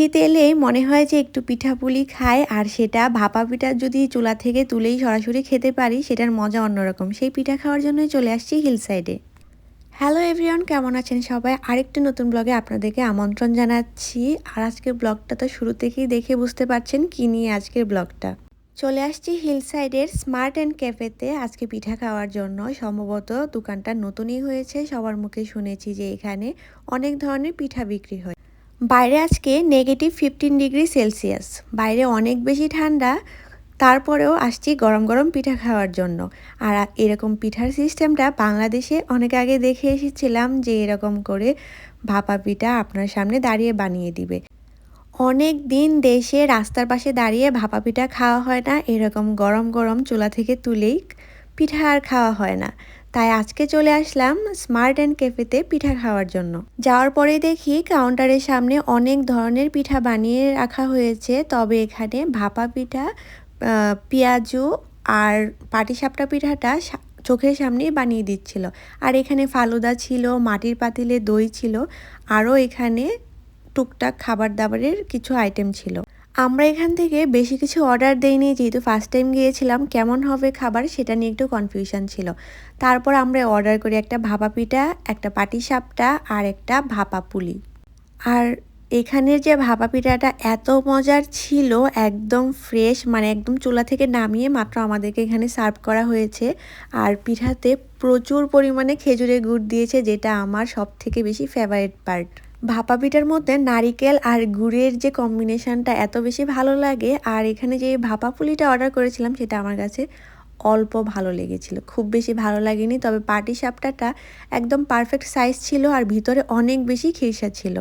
শীত এলেই মনে হয় যে একটু পিঠাপুলি খায়, আর সেটা ভাপা পিঠা যদি চুলা থেকে তুলেই সরাসরি খেতে পারি, সেটার মজা অন্যরকম। সেই পিঠা খাওয়ার জন্যই চলে আসছি হিল সাইডে হ্যালো এভরিওয়ান, কেমন আছেন সবাই? আরেকটি নতুন ব্লগে আপনাদেরকে আমন্ত্রণ জানাচ্ছি। আর আজকের ব্লগটা তো শুরু থেকেই দেখে বুঝতে পারছেন কি নিয়ে আজকের ব্লগটা। চলে আসছি হিল সাইডের স্মার্ট অ্যান্ড ক্যাফেতে আজকে পিঠা খাওয়ার জন্য। সম্ভবত দোকানটা নতুনই হয়েছে। সবার মুখে শুনেছি যে এখানে অনেক ধরনের পিঠা বিক্রি হয়। বাইরে আজকে নেগেটিভ ফিফটিন ডিগ্রি সেলসিয়াস বাইরে অনেক বেশি ঠান্ডা, তারপরেও আসছি গরম গরম পিঠা খাওয়ার জন্য। আর এরকম পিঠার সিস্টেমটা বাংলাদেশে অনেক আগে দেখে এসেছিলাম যে এরকম করে ভাপা পিঠা আপনার সামনে দাঁড়িয়ে বানিয়ে দিবে। অনেক দিন দেশে রাস্তার পাশে দাঁড়িয়ে ভাপা পিঠা খাওয়া হয় না, এরকম গরম গরম চুলা থেকে তুলেই পিঠা আর খাওয়া হয় না। তাই আজকে চলে আসলাম স্মার্ট অ্যান্ড ক্যাফেতে পিঠা খাওয়ার জন্য। যাওয়ার পরে দেখি কাউন্টারের সামনে অনেক ধরনের পিঠা বানিয়ে রাখা হয়েছে। তবে এখানে ভাপা পিঠা পেঁয়াজু আর পাটিসাপটা পিঠাটা চোখের সামনেই বানিয়ে দিচ্ছিল। আর এখানে ফালুদা ছিল, মাটির পাতিলে দই ছিল, আরও এখানে টুকটাক খাবার দাবারের কিছু আইটেম ছিল। আমরা এখান থেকে বেশি কিছু অর্ডার দেইনি, যেহেতু ফার্স্ট টাইম গিয়েছিলাম, কেমন হবে খাবার সেটা নিয়ে একটু কনফিউশন ছিল। তারপর আমরা অর্ডার করি একটা ভাপা পিঠা, একটা পাটি সাপটা আর একটা ভাপা পুলি। আর এখানের যে ভাপা পিঠাটা এত মজার ছিল, একদম ফ্রেশ মানে একদম চুলা থেকে নামিয়ে মাত্র আমাদেরকে এখানে সার্ভ করা হয়েছে। আর পিঠাতে প্রচুর পরিমাণে খেজুরের গুড় দিয়েছে, যেটা আমার সব থেকে বেশি ফেভারিট পার্ট ভাপা পিঠার মধ্যে নারিকেল আর গুড়ের যে কম্বিনেশনটা এত বেশি ভালো লাগে, আর এখানে যে ভাপা পুলিটা অর্ডার করেছিলাম সেটা আমার কাছে অল্প ভালো লেগেছিল। খুব বেশি ভালো লাগেনি, তবে পাটি সাপটাটা একদম পারফেক্ট সাইজ ছিল আর ভিতরে অনেক বেশি খিরসা ছিল।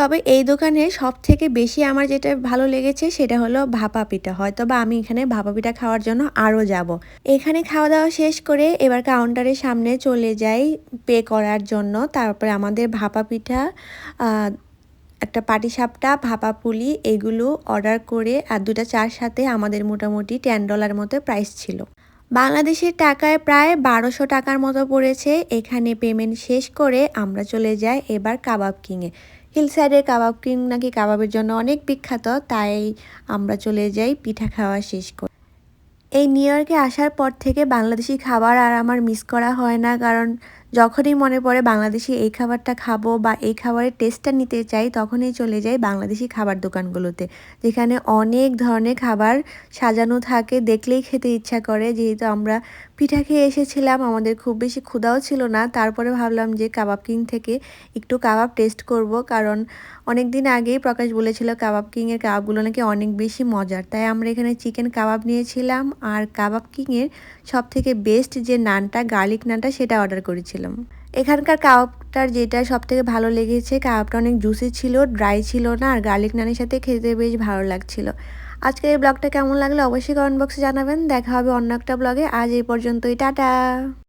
তবে এই দোকানে সব থেকে বেশি আমার যেটা ভালো লেগেছে সেটা হলো ভাপা পিঠা। হয়তো বা আমি এখানে ভাপা পিঠা খাওয়ার জন্য আরও যাব। এখানে খাওয়া দাওয়া শেষ করে এবার কাউন্টারের সামনে চলে যাই পে করার জন্য। তারপরে আমাদের ভাপা পিঠা একটা পাটিসাপটা, ভাপা পুলি এগুলো অর্ডার করে আর দুটা চার সাথে আমাদের মোটামুটি টেন ডলার মতো প্রাইস ছিল। বাংলাদেশের টাকায় প্রায় বারোশো টাকার মতো পড়েছে। এখানে পেমেন্ট শেষ করে আমরা চলে যাই এবার কাবাব কিংয়ে। হিল সাইডের কাবাব কিং নাকি কাবাবের জন্য অনেক বিখ্যাত, তাই আমরা চলে যাই পিঠা খাওয়া শেষ করে। এই নিউ ইয়র্কে আসার পর থেকে বাংলাদেশি খাবার আর আমার মিস করা হয় না, কারণ যখনই মনে পড়ে বাংলাদেশি এই খাবারটা খাব বা এই খাবারের টেস্টটা নিতে চাই, তখনই চলে যাই বাংলাদেশি খাবার দোকানগুলোতে, যেখানে অনেক ধরনের খাবার সাজানো থাকে, দেখলেই খেতে ইচ্ছা করে। যেহেতু আমরা পিঠা খেয়ে এসেছিলাম, আমাদের খুব বেশি ক্ষুদাও ছিল না। তারপরে ভাবলাম যে কাবাব কিং থেকে একটু কাবাব টেস্ট করব, কারণ অনেক দিন আগেই প্রকাশ বলেছিল কাবাব কিংয়ের কাবাবগুলো নাকি অনেক বেশি মজার। তাই আমরা এখানে চিকেন কাবাব নিয়েছিলাম, আর কাবাব কিংয়ের সব থেকে বেস্ট যে নানটা গার্লিক নানটা, সেটা অর্ডার করেছিলাম। এখানকার কাবাবটার যেটা সব থেকে ভালো লেগেছে, কাবাবটা অনেক জুসি ছিল ড্রাই ছিল না, আর গার্লিক নানের সাথে খেতে বেশ ভালো লাগছিল। আজকের এই ব্লগটা কেমন লাগল অবশ্যই কমেন্ট বক্সে জানাবেন। দেখা হবে অন্য একটা ব্লগে আজ এই পর্যন্তই, টাটা!